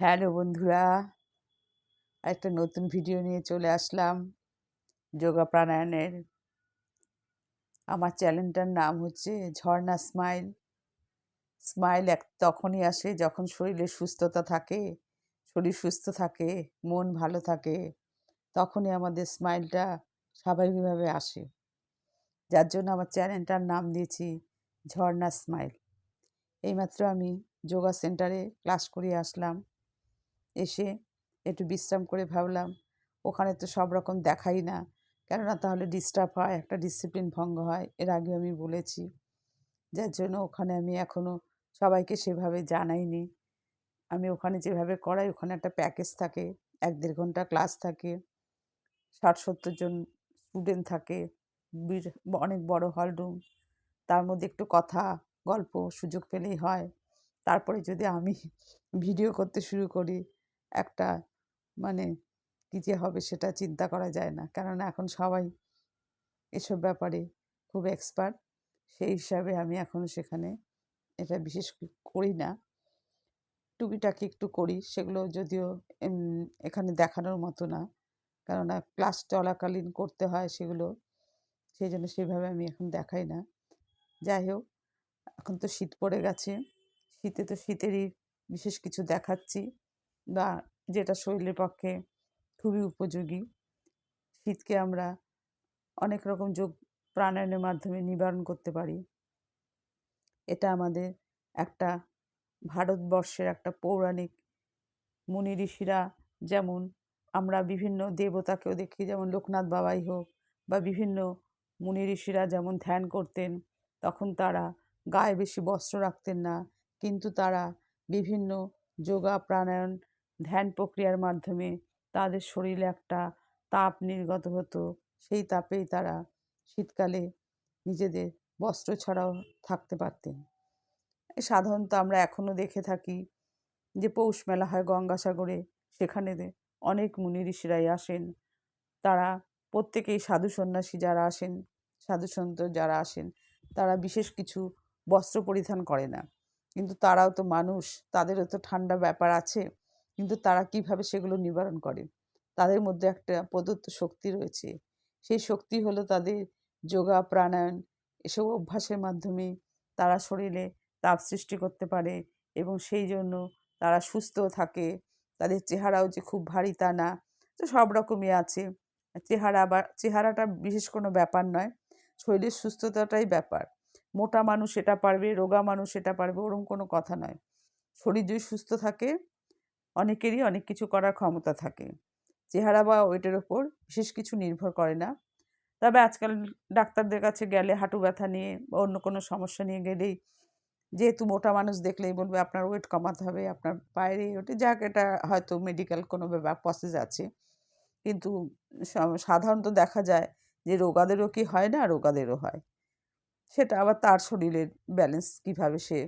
Hello বন্ধুরা, একটা নতুন ভিডিও নিয়ে চলে আসলাম যোগা প্রাণায়ামের। আমার চ্যানেলটার নাম হচ্ছে ঝর্ণা স্মাইল। স্মাইল এক তখনই আসে যখন শরীরে সুস্থতা থাকে, শরীর সুস্থ থাকে, মন ভালো থাকে, তখনই আমাদের স্মাইলটা স্বাভাবিকভাবে আসে। যার জন্য আমার চ্যানেলটার নাম দিয়েছি ঝর্ণা স্মাইল। এইমাত্র আমি যোগা সেন্টারে ক্লাস করে আসলাম। এসে একটু বিশ্রাম করে ভাবলাম, ওখানে তো সব রকম দেখাই না। কেননা তাহলে ডিস্টার্ব হয়, একটা ডিসিপ্লিন ভঙ্গ হয়, এর আগে আমি বলেছি। যার জন্য ওখানে আমি এখনও সবাইকে সেভাবে জানাইনি। আমি ওখানে যেভাবে করাই, ওখানে একটা প্যাকেজ থাকে, এক দেড় ঘণ্টা ক্লাস থাকে, ষাট সত্তর জন স্টুডেন্ট থাকে অনেক বড় হল রুম তার মধ্যে একটু কথা, গল্প সুযোগ পেলেই হয়। তারপরে যদি আমি ভিডিও করতে শুরু করি একটা মানে কী যে হবে সেটা চিন্তা করা যায় না। কেননা এখন সবাই এসব ব্যাপারে খুব এক্সপার্ট সেই হিসাবে আমি এখনও সেখানে এটা বিশেষ করি না। টুকিটাকি একটু করি, সেগুলো যদিও এখানে দেখানোর মতো না। কেননা ক্লাস চলাকালীন করতে হয় সেগুলো, সেই জন্য সেভাবে আমি এখন দেখাই না। যাই হোক, এখন তো শীত পড়ে গেছে। শীতে তো শীতেরই বিশেষ কিছু দেখাচ্ছি। বা যেটা শরীরের পক্ষে খুবই উপযোগী। শীতকে আমরা অনেক রকম যোগ প্রাণায়ামের মাধ্যমে নিবারণ করতে পারি। এটা আমাদের একটা ভারতবর্ষের একটা পৌরাণিক মুনি ঋষিরা যেমন আমরা বিভিন্ন দেবতাকেও দেখি, যেমন লোকনাথ বাবাই হোক বা বিভিন্ন মুনি ঋষিরা যেমন ধ্যান করতেন, তখন তারা গায়ে বেশি বস্ত্র রাখতেন না। কিন্তু তারা বিভিন্ন যোগা, প্রাণায়াম ধ্যান প্রক্রিয়ার মাধ্যমে তাদের শরীরে একটা তাপ নির্গত হতো। সেই তাপেই তারা শীতকালে নিজেদের বস্ত্র ছাড়াও থাকতে পারতেন। সাধারণত আমরা এখনও দেখে থাকি যে পৌষ মেলা হয় গঙ্গাসাগরে। সেখানে অনেক মুনি ঋষিরাই আসেন। তারা প্রত্যেকেই সাধু সন্ন্যাসী যারা আসেন, সাধু সন্ত যারা আসেন, তারা বিশেষ কিছু বস্ত্র পরিধান করে না। কিন্তু তারাও তো মানুষ, তাদেরও তো ঠান্ডা ব্যাপার আছে। কিন্তু তারা কীভাবে সেগুলো নিবারণ করে? তাদের মধ্যে একটা প্রদত্ত শক্তি রয়েছে। সেই শক্তি হলো তাদের যোগা, প্রাণায়াম এসব অভ্যাসের মাধ্যমে তারা শরীরে তাপ সৃষ্টি করতে পারে এবং সেই জন্য তারা সুস্থও থাকে। তাদের চেহারাও যে খুব ভারী তা না। তো সব রকমই আছে। চেহারা বা চেহারাটা বিশেষ কোনো ব্যাপার নয়। শরীরের সুস্থতাটাই ব্যাপার। মোটা মানুষ এটা পারবে, রোগা মানুষ এটা পারবে ওরকম কোনো কথা নয়। শরীর যদি সুস্থ থাকে অনেকেরই অনেক কিছু করার ক্ষমতা থাকে। চেহারা বা ওয়েটের ওপর বিশেষ কিছু নির্ভর করে না। তবে আজকাল ডাক্তারদের কাছে গেলে হাঁটু ব্যথা নিয়ে বা অন্য কোনো সমস্যা নিয়ে গেলেই যেহেতু মোটা মানুষ দেখলেই বলবে আপনার ওয়েট কমাতে হবে, আপনার পায়ের এই ওটা যাক, এটা হয়তো মেডিকেল কোনো প্রসেস আছে। কিন্তু সাধারণত দেখা যায় যে রোগাদেরও কি হয় না রোগাদেরও হয়। সেটা আবার তার শরীরের ব্যালেন্স কীভাবে সে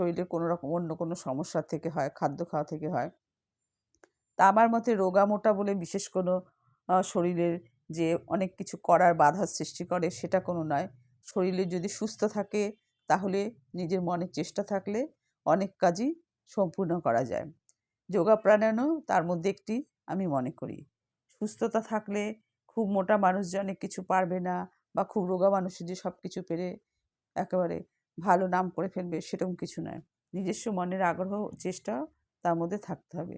শরীরে কোনো রকম অন্য কোনো সমস্যা থেকে হয়, খাদ্য খাওয়া থেকে হয়। তা আমার মতে রোগা মোটা বলে বিশেষ কোনো শরীরের যে অনেক কিছু করার বাধার সৃষ্টি করে সেটা কোনো নয়। শরীরে যদি সুস্থ থাকে তাহলে নিজের মনের চেষ্টা থাকলে অনেক কাজই সম্পূর্ণ করা যায়। যোগা প্রাণায়ামও তার মধ্যে একটি আমি মনে করি। সুস্থতা থাকলে খুব মোটা মানুষ যে অনেক কিছু পারবে না বা খুব রোগা মানুষের যে সব কিছু পেরে একেবারে ভালো নাম করে ফেলবে সেরকম কিছু নয়। নিজস্ব মনের আগ্রহ, চেষ্টা তার মধ্যে থাকতে হবে।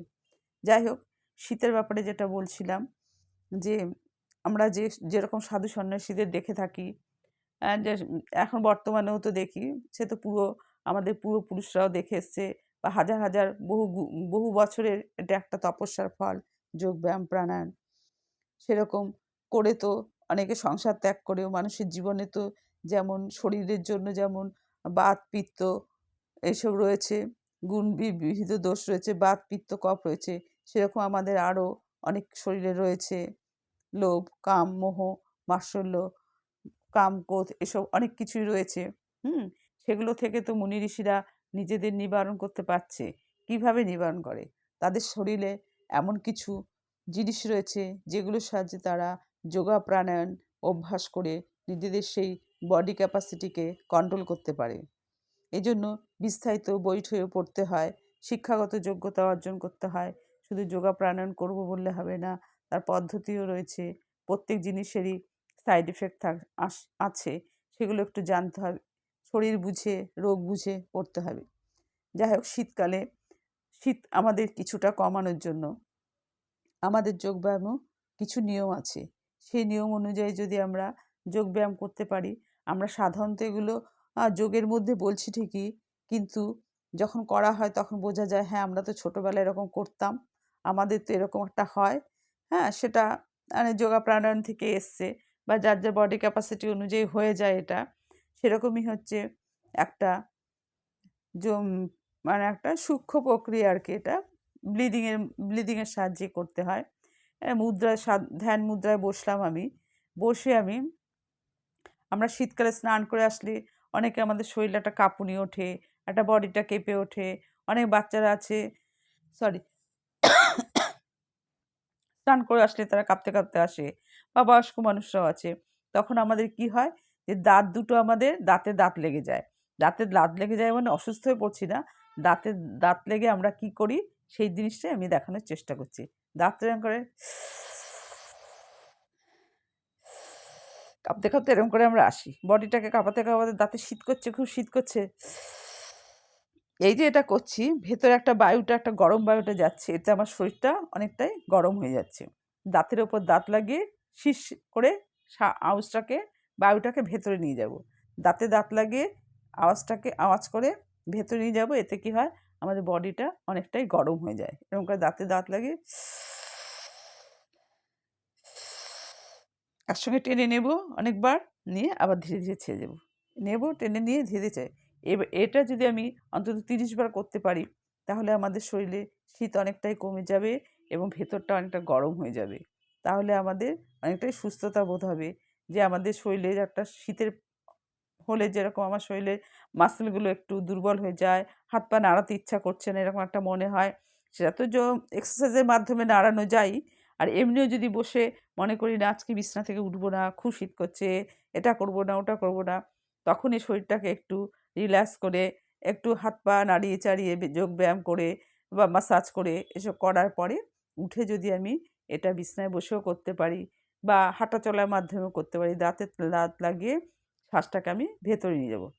যাই হোক, শীতের ব্যাপারে যেটা বলছিলাম যে, আমরা যে, যেরকম সাধু সন্ন্যাসীদের দেখে থাকি এখন বর্তমানেও তো দেখি, সে তো পুরো, আমাদের পূর্বপুরুষরাও দেখে এসছে বা হাজার হাজার বহু বহু বছরের এটা একটা তপস্যার ফল যোগব্যায়াম প্রাণায়াম। সেরকম করে তো অনেকে সংসার ত্যাগ করেও, মানুষের জীবনে তো যেমন শরীরের জন্য যেমন বাত পিত্ত এইসব রয়েছে। গুণ বিবিধ দোষ রয়েছে বাত পিত্ত কফ রয়েছে, সেরকম আমাদের আরও অনেক শরীরে রয়েছে। লোভ, কাম, মোহ মাৎসর্য কাম, ক্রোধ এসব অনেক কিছুই রয়েছে। হুম? সেগুলো থেকে তো মুনি ঋষিরা নিজেদের নিবারণ করতে পারছে। কীভাবে নিবারণ করে? তাদের শরীরে এমন কিছু জিনিস রয়েছে, যেগুলোর সাহায্যে তারা যোগা, প্রাণায়াম অভ্যাস করে নিজেদের সেই বডি ক্যাপাসিটিকে কন্ট্রোল করতে পারে। এজন্য বিস্তারিত ঠইও পড়তে হয়, শিক্ষাগত যোগ্যতা অর্জন করতে হয়, শুধু যোগা প্রাণায়াম করব বললে হবে না, তার পদ্ধতিও রয়েছে, প্রত্যেক জিনিসেরই সাইড এফেক্ট থাক আছে, সেগুলো একটু জানতে হবে, শরীর বুঝে, রোগ বুঝে করতে হবে। যাই হোক শীতকালে, শীত আমাদের কিছুটা কমানোর জন্য আমাদের যোগব্যায়ামও কিছু নিয়ম আছে। সেই নিয়ম অনুযায়ী যদি আমরা যোগব্যায়াম করতে পারি আমরা সাধারণত এগুলো যোগের মধ্যে বলছি ঠিকই। কিন্তু যখন করা হয় তখন বোঝা যায় হ্যাঁ আমরা তো ছোটোবেলায় এরকম করতাম, আমাদের তো এরকম একটা হয়। হ্যাঁ সেটা মানে যোগা প্রাণায়াম থেকে এসছে বা যার যার বডি ক্যাপাসিটি অনুযায়ী হয়ে যায় এটা, সেরকমই হচ্ছে একটা মানে একটা সূক্ষ্ম প্রক্রিয়া আর কি এটা। ব্লিডিংয়ের ব্লিডিংয়ের সাহায্যে করতে হয়। মুদ্রায় ধ্যান মুদ্রায় বসলাম আমি। বসে আমি আমরা শীতকালে স্নান করে আসলে অনেকে আমাদের শরীরে একটা কাঁপুনি ওঠে, একটা বডিটা কেঁপে ওঠে, অনেক বাচ্চারা আছে সরি স্নান করে আসলে তারা কাঁপতে কাঁপতে আসে বা বয়স্ক মানুষরাও আছে। তখন আমাদের কি হয় যে দাঁত দুটো আমাদের দাঁতে দাঁত লেগে যায়। দাঁতে দাঁত লেগে যায় মানে অসুস্থ হয়ে পড়ছি না, দাঁতে দাঁত লেগে আমরা কি করি সেই জিনিসটাই আমি দেখানোর চেষ্টা করছি। দাঁত করে কাঁপতে কাঁপতে এরকম করে আমরা আসি। বডিটাকে কাঁপাতে কাঁপাতে দাঁতে শীত করছে, খুব শীত করছে। এই যে এটা করছি, ভেতরে একটা বায়ুটা, একটা গরম বায়ুটা যাচ্ছে, এতে আমার শরীরটা অনেকটাই গরম হয়ে যাচ্ছে। দাঁতের ওপর দাঁত লাগিয়ে শীষ করে আওয়াজটাকে, বায়ুটাকে ভেতরে নিয়ে যাব। দাঁতে দাঁত লাগিয়ে আওয়াজটাকে, আওয়াজ করে ভেতরে নিয়ে যাব, এতে কি হয়? আমাদের বডিটা অনেকটাই গরম হয়ে যায়। এরকম করে দাঁতে দাঁত লাগিয়ে একসঙ্গে টেনে নেব অনেকবার নিয়ে আবার ধীরে ধীরে ছেড়ে দেবো। নেব, টেনে নিয়ে ধীরে ধীরে। এবার এটা যদি আমি অন্তত তিরিশ বার করতে পারি, তাহলে আমাদের শরীরে শীত অনেকটাই কমে যাবে এবং ভেতরটা অনেকটা গরম হয়ে যাবে। তাহলে আমাদের অনেকটাই সুস্থতা বোধ হবে। যে আমাদের শরীরে একটা শীতের হলে যেরকম আমার শরীরের মাসেলগুলো একটু দুর্বল হয়ে যায়, হাত পা নাড়াতে ইচ্ছা করছে না, এরকম একটা মনে হয়। সেটা তো এক্সারসাইজের মাধ্যমে নাড়ানো যায়। আর এমনিও যদি বসে মনে করি না, আজকে বিছনা থেকে উঠবো না, খুব শীত করছে, এটা করব না, ওটা করব না তখনই শরীরটাকে একটু রিল্যাক্স করে, একটু হাত পা নাড়িয়ে চাড়িয়ে বে- যোগ ব্যায়াম করে বা মাসাজ করে এসব করার পরে উঠে যদি আমি এটা বিছনায় বসেও করতে পারি বা হাঁটা চলার মাধ্যমেও করতে পারি, দাঁতে দাঁত লাগিয়ে শ্বাসটাকে আমি ভেতরে নিয়ে যাব।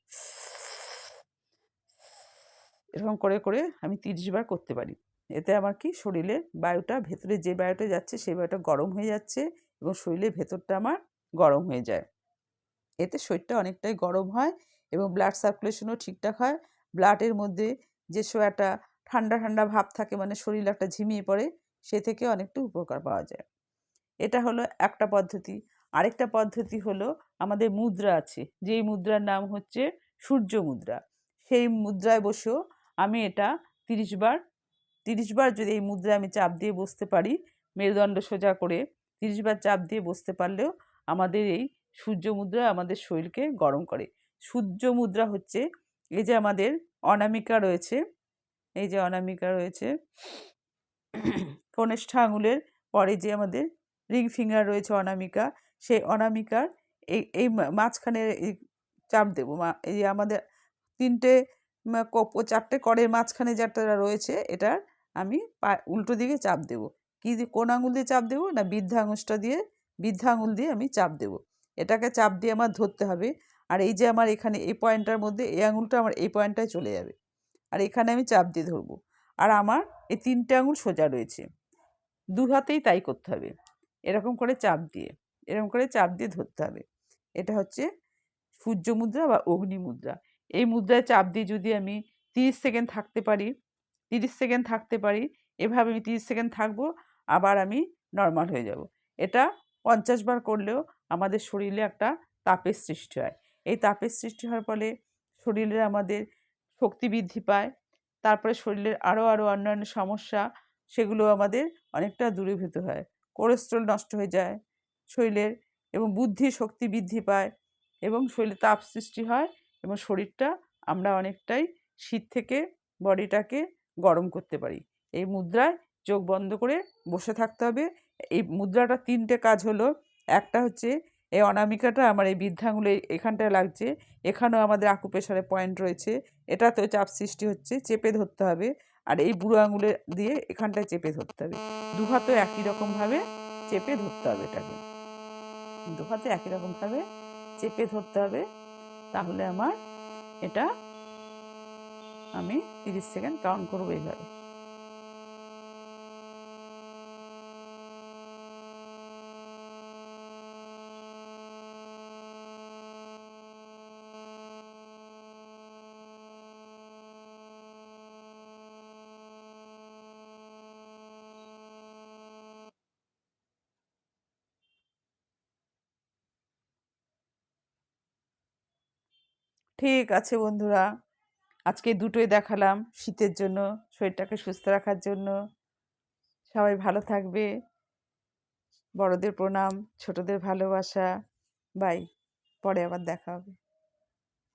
এরকম করে করে আমি তিরিশ বার করতে পারি। এতে আমার কি? শরীরের বায়ুটা, ভেতরে যে বায়ুটা যাচ্ছে সেই বায়ুটা গরম হয়ে যাচ্ছে এবং শরীরের ভেতরটা আমার গরম হয়ে যায়। এতে শরীরটা অনেকটাই গরম হয় এবং ব্লাড সার্কুলেশনও ঠিকঠাক হয়। ব্লাডের মধ্যে যেসব একটা ঠান্ডা ঠান্ডা ভাব থাকে মানে শরীর একটা ঝিমিয়ে পড়ে, সে থেকে অনেকটা উপকার পাওয়া যায়। এটা হলো একটা পদ্ধতি। আরেকটা পদ্ধতি হলো আমাদের মুদ্রা আছে। যেই মুদ্রার নাম হচ্ছে সূর্য মুদ্রা। সেই মুদ্রায় বসেও আমি এটা তিরিশ বার তিরিশ বার যদি এই মুদ্রায় আমি চাপ দিয়ে বসতে পারি, মেরুদণ্ড সোজা করে তিরিশ বার চাপ দিয়ে বসতে পারলেও আমাদের এই সূর্য মুদ্রা আমাদের শরীরকে গরম করে। সূর্য মুদ্রা হচ্ছে এই যে আমাদের অনামিকা রয়েছে, এই যে অনামিকা রয়েছে, কনিষ্ঠ আঙুলের পরে যে আমাদের রিং ফিঙ্গার রয়েছে অনামিকা, সেই অনামিকার এই এই মাঝখানে এই চাপ দেবো। এই আমাদের তিনটে চারটে করের মাঝখানে যেটা রয়েছে, এটার আমি উল্টো দিকে চাপ দেবো। কি কোন আঙুল দিয়ে চাপ দেবো না বৃদ্ধা আঙুলটা দিয়ে বৃদ্ধা আঙুল দিয়ে আমি চাপ দেবো? এটাকে চাপ দিয়ে আমার ধরতে হবে। আর এই যে আমার এখানে এই পয়েন্টটার মধ্যে এই আঙুলটা আমার এই পয়েন্টটায় চলে যাবে। আর এখানে আমি চাপ দিয়ে ধরবো। আর আমার এই তিনটে আঙুল সোজা রয়েছে। দু হাতেই তাই করতে হবে। এরকম করে চাপ দিয়ে, এরকম করে চাপ দিয়ে ধরতে হবে। এটা হচ্ছে সূর্য মুদ্রা বা অগ্নি মুদ্রা। এই মুদ্রায় চাপ দিয়ে যদি আমি তিরিশ সেকেন্ড থাকতে পারি তিরিশ সেকেন্ড থাকতে পারি। এভাবে আমি তিরিশ সেকেন্ড থাকব, আবার আমি নর্মাল হয়ে যাব। এটা পঞ্চাশ বার করলেও আমাদের শরীরে একটা তাপের সৃষ্টি হয়। এই তাপের সৃষ্টি হওয়ার ফলে শরীরে আমাদের শক্তি বৃদ্ধি পায়, তারপরে শরীরের আরও আরও অন্যান্য সমস্যা সেগুলো আমাদের অনেকটা দূরীভূত হয়। কোলেস্ট্রল নষ্ট হয়ে যায়, শরীরের এবং বুদ্ধি শক্তি বৃদ্ধি পায় এবং শরীরে তাপ সৃষ্টি হয় এবং শরীরটা আমরা অনেকটাই শীত থেকে বডিটাকে গরম করতে পারি। এই মুদ্রায় চোখ বন্ধ করে বসে থাকতে হবে। এই মুদ্রাটা তিনটে কাজ হলো, একটা হচ্ছে এই অনামিকাটা আমার এই বৃদ্ধাঙ্গুলে এখানটায় লাগছে, এখানেও আমাদের আকুপেশারে পয়েন্ট রয়েছে, এটাতেও চাপ সৃষ্টি হচ্ছে, চেপে ধরতে হবে আর এই বুড়ো আঙুলে দিয়ে এখানটায় চেপে ধরতে হবে। দু হাতেও একই রকমভাবে চেপে ধরতে হবে এটাকে। দু হাতে একই রকমভাবে চেপে ধরতে হবে, তাহলে আমার এটা আমি তিরিশ সেকেন্ড কাউন্ট করব এইভাবে। ঠিক আছে বন্ধুরা। আজকে দুটোই দেখালাম। শীতের জন্য, শরীরটাকে সুস্থ রাখার জন্য। সবাই ভালো থাকবে। বড়দের প্রণাম, ছোটদের ভালোবাসা। বাই। পরে আবার দেখা হবে।